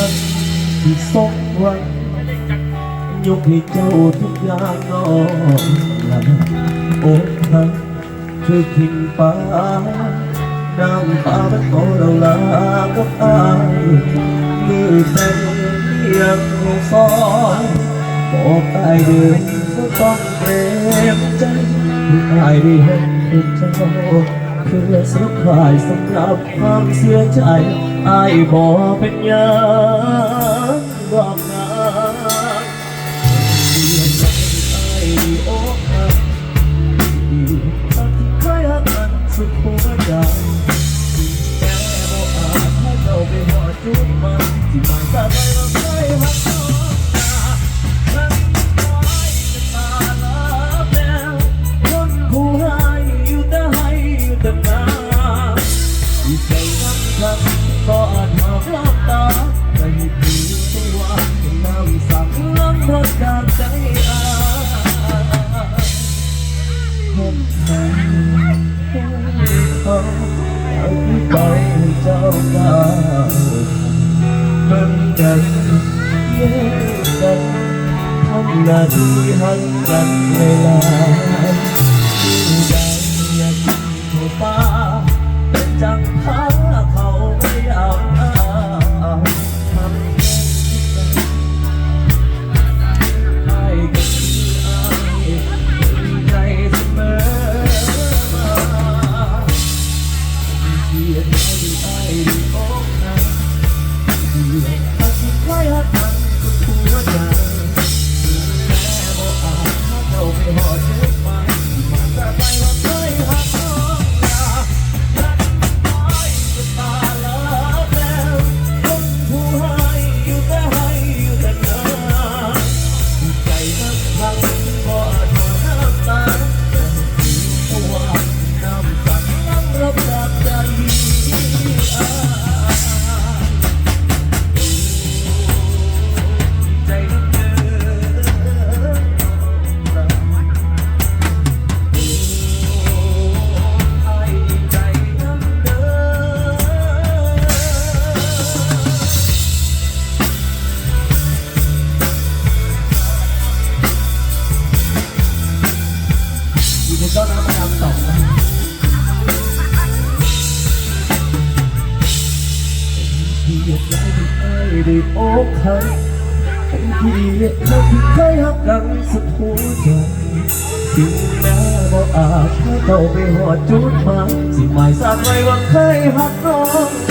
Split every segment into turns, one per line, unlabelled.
หักที่สมหวังยกให้เจ้าทุกอย่างนอนหลับโอ้หักคือทิ้งไปน้ำตามันโตเราลากับอายมือเป็นเพียงสองบอกตายเดินก็ต้องเกรงใจที่อายได้เห็นเจ้าคือสุดท้ายสำหรับความเสียใจ ไอ้บอเป็นยังบอกนะ น้ำทันก็อาจหอบลับตาแต่ให้ผีตัวเป็นน้ำสั่งล้ำรสจากใจอาพบมันเขาอธิบายให้เจ้าก้าวเป็นกันเย่กันทำหน้าที่หันกันเวลา อยู่ในต้นน้ำน้ำตกนะที่อยากได้ที่ไอ้ได้อกหักเป็นที่เราที่เคยหักกันสุดหัวใจถึงแม้บ่อาจให้เราไปหอดจุดหมายสิ่งหมายสร้างไว้ว่าเคยหักน้อง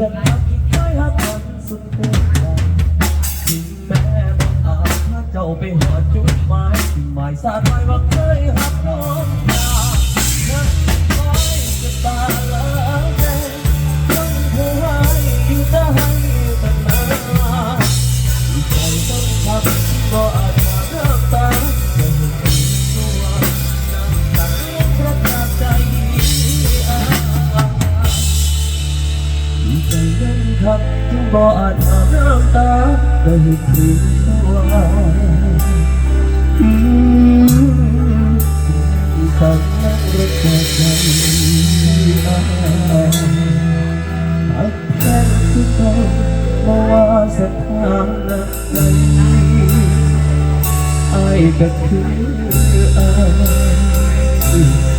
ยังรักที่เคยหักมันสุดหัวใจถึงแม้บ่อาจถ้าเจ้าไปหอดจุดหมายที่หมายสาดไว้ว่าเคยหักน้องยานั่นคอยจะตาย บ่อาจหาน้ำตาได้เห็นถึงตัวอืมสักนักรักใจอาหักแค่ที่ต้องบ่ว่าสถานะใดอายก็คืออาย